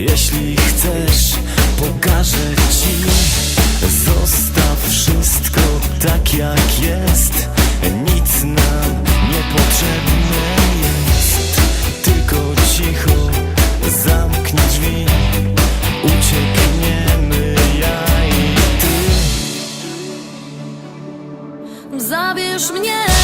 Jeśli chcesz, pokażę ci. Zostaw wszystko tak jak jest. Nic nam niepotrzebne jest. Tylko cicho zamknij drzwi. Uciekniemy ja i ty. Zabierz mnie.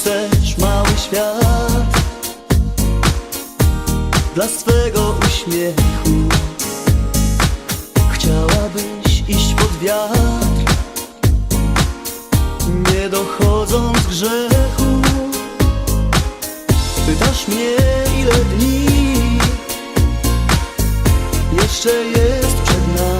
chcesz mały świat Dla swego uśmiechu. Chciałabyś iść pod wiatr Nie dochodząc grzechu. Pytasz mnie ile dni Jeszcze jest.